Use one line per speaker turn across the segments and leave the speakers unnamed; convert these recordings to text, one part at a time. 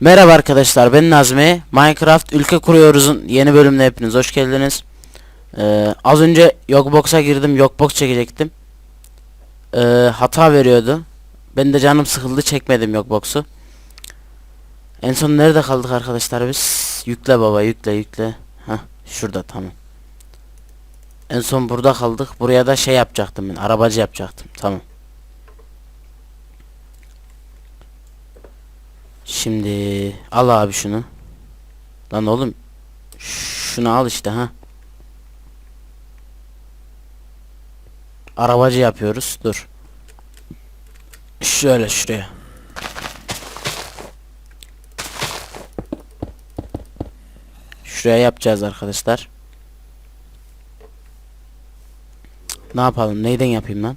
Merhaba arkadaşlar ben Nazmi. Minecraft ülke kuruyoruz'un yeni bölümüne hepiniz hoş geldiniz. Ee, az önce Yokbox'a girdim. Yokbox çekecektim. Ee, hata veriyordu. Ben de canım sıkıldı çekmedim Yokbox'u. En son nerede kaldık arkadaşlar biz? Yükle baba yükle yükle. Hah şurada tamam. En son burada kaldık. Buraya da şey yapacaktım ben. Arabacı yapacaktım. Tamam. Şimdi al abi şunu. Lan oğlum şunu al işte ha. Arabacı yapıyoruz. Dur. Şöyle şuraya. Şuraya yapacağız arkadaşlar. Ne yapalım? Neyden yapayım lan?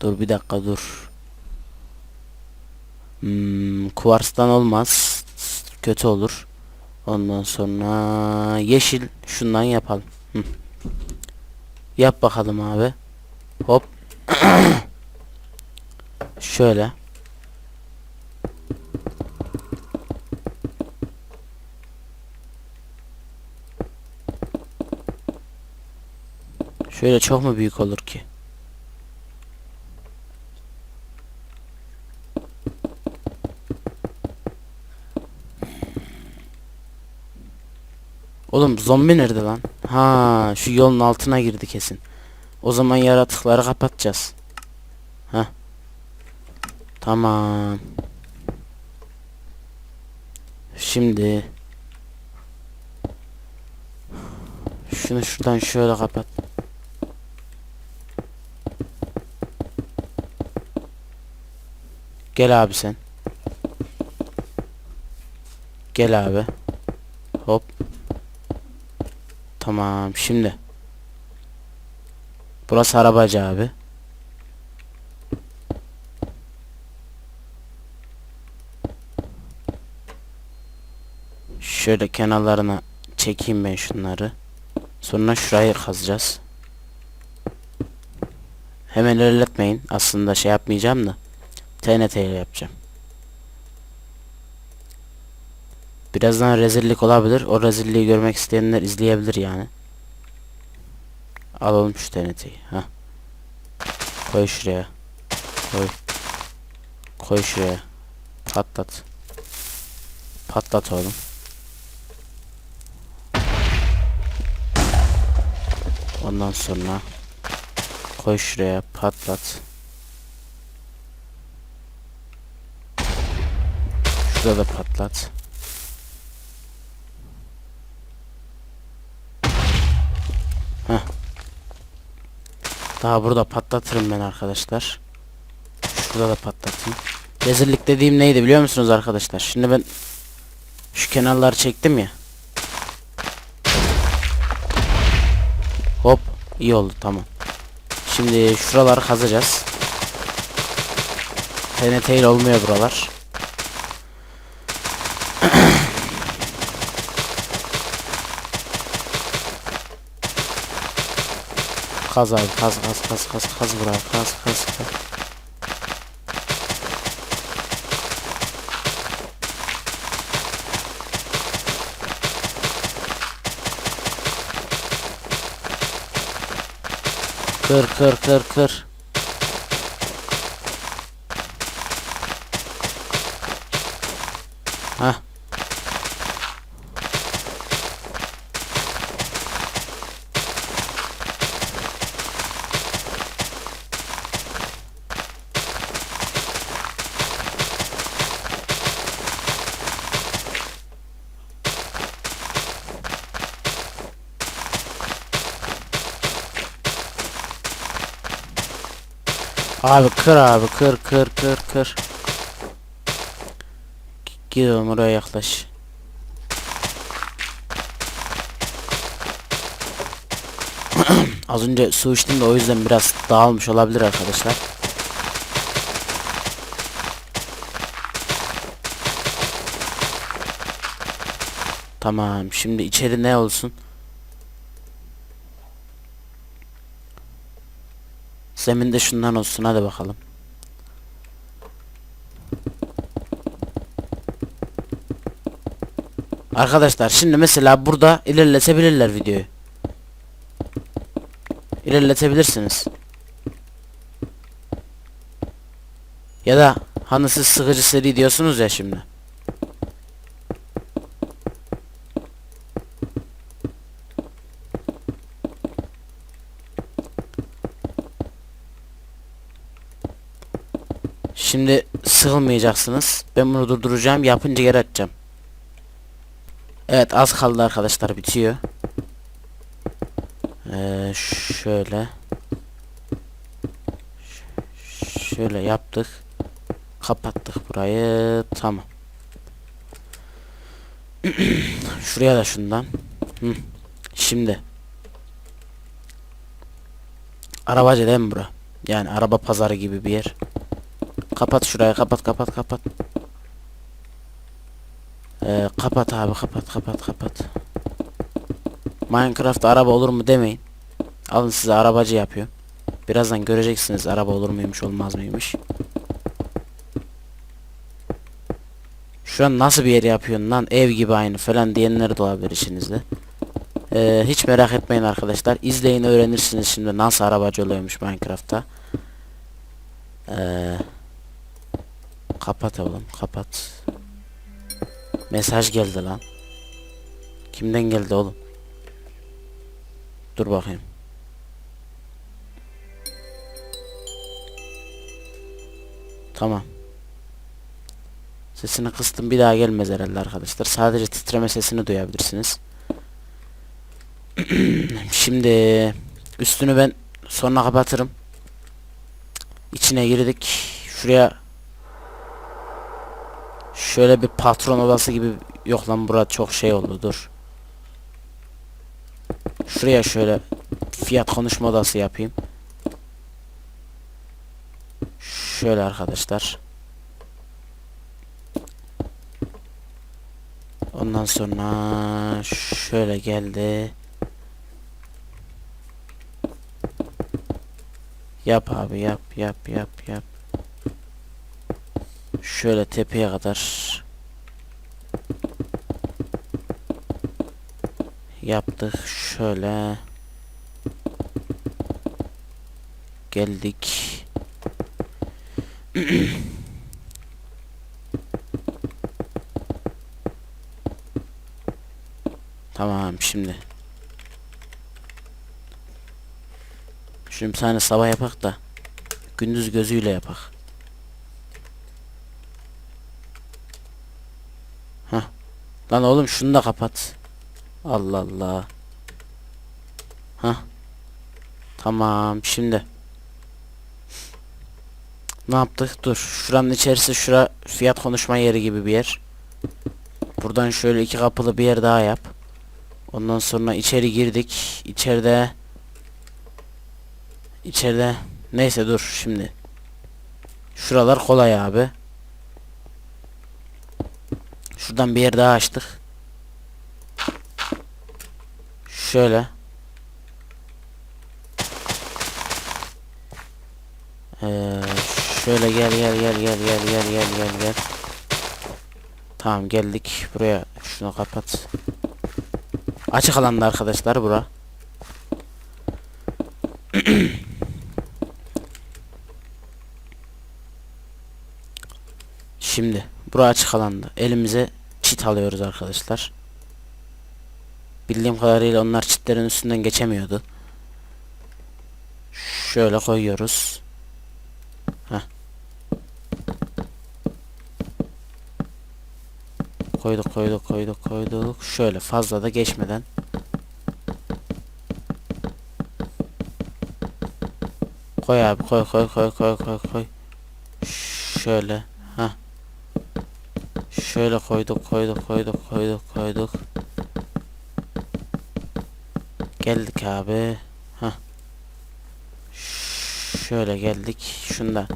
Dur bir dakika dur. Hmm, kuvarstan olmaz. Kötü olur. Ondan sonra yeşil şundan yapalım. Hı. Yap bakalım abi. Hop. Şöyle. Şöyle çok mu büyük olur ki? Oğlum zombi nerede lan? Ha, şu yolun altına girdi kesin. O zaman yaratıkları kapatacağız. Ha. Tamam. Şimdi şunu şuradan şöyle kapat. Gel abi sen. Gel abi. Hop. Tamam şimdi. Burası arabacı abi. Şöyle kenarlarına çekeyim ben şunları. Sonra şurayı kazacağız. Hemen ilerletmeyin. Aslında şey yapmayacağım da. TNT ile yapacağım. Birazdan rezillik olabilir. O rezilliği görmek isteyenler izleyebilir yani. Alalım şu TNT'yi. Ha. Koy şuraya. Koy. Koy şuraya. Patlat. Patlat oğlum. Ondan sonra koy şuraya patlat. Şurada da patlat. Heh. Daha burada patlatırım ben arkadaşlar. Şurada da patlatayım. Rezillik dediğim neydi biliyor musunuz arkadaşlar? Şimdi ben şu kenarları çektim ya. Hop iyi oldu tamam. Şimdi şuraları kazacağız. TNT olmuyor buralar. Kaz abi kaz kaz kaz kaz kaz buraya kaz kaz kaz. Kır kır kır kır. Hah. Abi kır abi kır kır kır kır. Gidiyorum oraya yaklaş. Az önce su içtim de o yüzden biraz dağılmış olabilir arkadaşlar. Tamam şimdi içeri ne olsun? Zemin de şundan olsun hadi bakalım. Arkadaşlar şimdi mesela burada ilerletebilirler videoyu. İlerletebilirsiniz. Ya da hani siz sıkıcı seri diyorsunuz ya şimdi. Şimdi sıkılmayacaksınız. Ben bunu durduracağım. Yapınca geri açacağım. Evet az kaldı arkadaşlar bitiyor. Ee, şöyle. Ş- Şöyle yaptık. Kapattık burayı. Tamam. Şuraya da şundan. Hı. Şimdi. Arabacı değil mi bura? Yani araba pazarı gibi bir yer. Kapat şurayı kapat kapat kapat. Ee, kapat abi kapat kapat kapat. Minecraft araba olur mu demeyin. Alın size arabacı yapıyor. Birazdan göreceksiniz araba olur muymuş olmaz mıymış. Şu an nasıl bir yer yapıyorsun lan ev gibi aynı falan diyenler de olabilir içinizde. Ee, hiç merak etmeyin arkadaşlar. İzleyin öğrenirsiniz şimdi nasıl arabacı oluyormuş Minecraft'ta. Ee, kapat oğlum kapat. Mesaj geldi lan. Kimden geldi oğlum? Dur bakayım. Tamam. Sesini kıstım bir daha gelmez herhalde arkadaşlar. Sadece titreme sesini duyabilirsiniz. Şimdi üstünü ben sonra kapatırım. İçine girdik. Şuraya şöyle bir patron odası gibi yok lan bura çok şey oldu dur. Şuraya şöyle fiyat konuşma odası yapayım. Şöyle arkadaşlar. Ondan sonra şöyle geldi. Yap abi yap yap yap yap. Şöyle tepeye kadar. Yaptık. Şöyle. Geldik. Tamam şimdi. Şimdi bir tane sabah yapak da gündüz gözüyle yapak. Hah. Lan oğlum şunu da kapat. Allah Allah. Hah. Tamam şimdi. Ne yaptık? Dur. Şuranın içerisi şura fiyat konuşma yeri gibi bir yer. Buradan şöyle iki kapılı bir yer daha yap. Ondan sonra içeri girdik. İçeride İçeride neyse dur şimdi. Şuralar kolay abi. Şuradan bir yer daha açtık. Şöyle. Ee, şöyle gel gel gel gel gel gel gel gel gel. Tamam geldik buraya. Şunu kapat. Açık alanda arkadaşlar bura. Şimdi bura açık alanda. Elimize çit alıyoruz arkadaşlar. Bildiğim kadarıyla onlar çitlerin üstünden geçemiyordu. Şöyle koyuyoruz. Heh. Koyduk koyduk koyduk koyduk. Şöyle fazla da geçmeden. Koy abi koy koy koy koy koy koy. Şöyle. Şöyle koyduk koyduk koyduk koyduk koyduk. Geldik abi. Ha. Şöyle geldik. Şunda.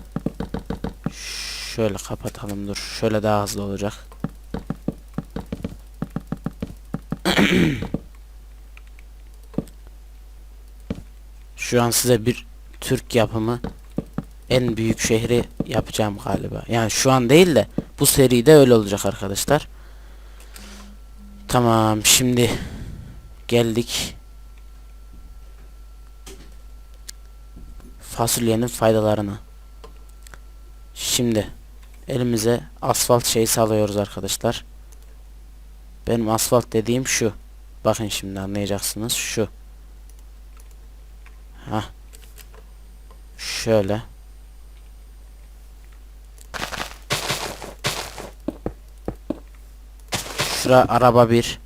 Şöyle kapatalım dur. Şöyle daha hızlı olacak. Şu an size bir Türk yapımı en büyük şehri yapacağım galiba. Yani şu an değil de bu seride öyle olacak arkadaşlar. Tamam şimdi geldik fasulyenin faydalarına. Şimdi elimize asfalt şeysi alıyoruz arkadaşlar. Benim asfalt dediğim şu. Bakın şimdi anlayacaksınız şu. Ha. Şöyle. Şura araba bir.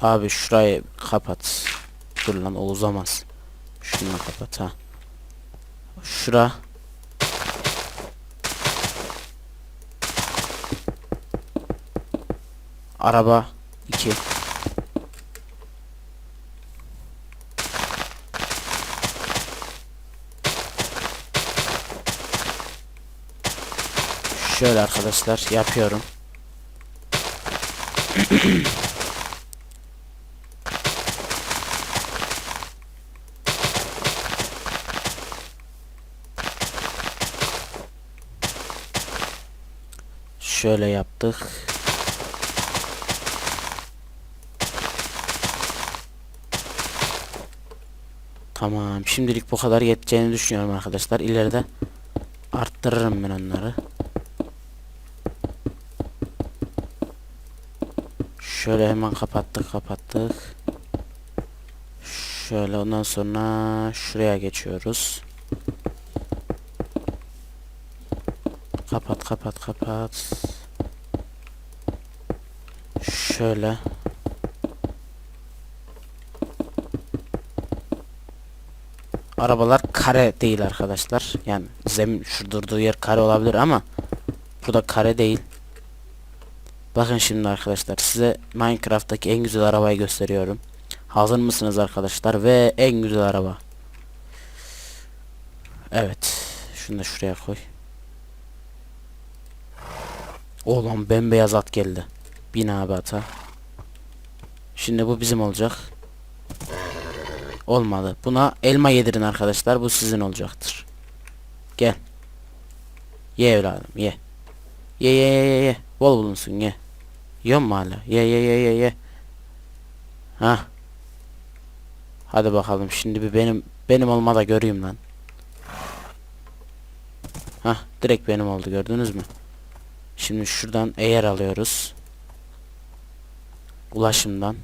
Abi şurayı kapat. Dur lan o uzamaz. Şunu kapat ha. Şura. Araba 2. Şöyle arkadaşlar yapıyorum. Şöyle yaptık. Tamam. Şimdilik bu kadar yeteceğini düşünüyorum arkadaşlar. İleride arttırırım ben onları. Şöyle hemen kapattık kapattık. Şöyle ondan sonra şuraya geçiyoruz. Kapat kapat kapat. Şöyle. Arabalar kare değil arkadaşlar. Yani zemin şu durduğu yer kare olabilir ama burada kare değil. Bakın şimdi arkadaşlar size Minecraft'taki en güzel arabayı gösteriyorum. Hazır mısınız arkadaşlar? Ve en güzel araba. Evet. Şunu da şuraya koy. Oğlum bembeyaz at geldi. Bin abi ata. Şimdi bu bizim olacak. Olmadı. Buna elma yedirin arkadaşlar. Bu sizin olacaktır. Gel. Ye evladım ye. Ye ye ye ye ye. Bol bulunsun ye. Yiyor mu hala? Ye ye ye ye ye. Ha. Hadi bakalım şimdi bir benim benim olma da göreyim lan. Ha, direkt benim oldu gördünüz mü? Şimdi şuradan eğer alıyoruz. Ulaşımdan.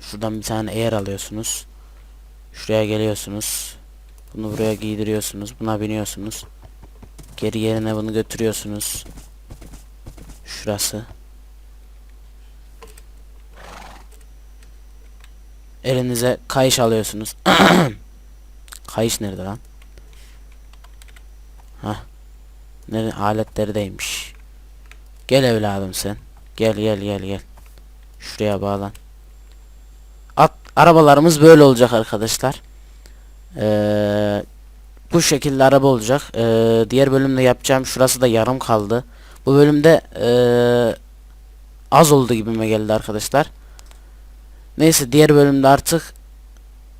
Şuradan bir tane eğer alıyorsunuz. Şuraya geliyorsunuz. Bunu buraya giydiriyorsunuz. Buna biniyorsunuz. Geri yerine bunu götürüyorsunuz. Şurası. Elinize kayış alıyorsunuz. kayış nerede lan? Hah. Nere aletlerdeymiş. Gel evladım sen. Gel gel gel gel. Şuraya bağlan. At arabalarımız böyle olacak arkadaşlar. Ee, bu şekilde araba olacak. Ee, diğer bölümde yapacağım şurası da yarım kaldı. Bu bölümde ee, az oldu gibime geldi arkadaşlar. Neyse diğer bölümde artık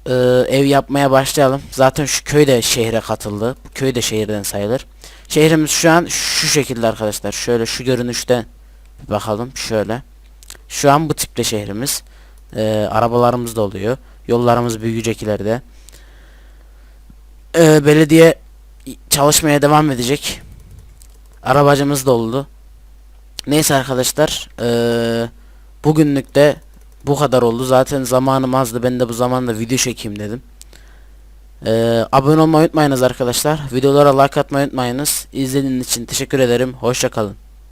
ee, ev yapmaya başlayalım. Zaten şu köy de şehre katıldı. Bu köy de şehirden sayılır. Şehrimiz şu an şu şekilde arkadaşlar. Şöyle şu görünüşte bakalım şöyle. Şu an bu tipte şehrimiz. Ee, arabalarımız da oluyor. Yollarımız büyüyecek ileride. Ee, belediye çalışmaya devam edecek. Arabacımız da oldu. Neyse arkadaşlar. Ee, bugünlük de bu kadar oldu. Zaten zamanım azdı. Ben de bu zamanda video çekeyim dedim. Ee, abone olmayı unutmayınız arkadaşlar. Videolara like atmayı unutmayınız. İzlediğiniz için teşekkür ederim. Hoşçakalın.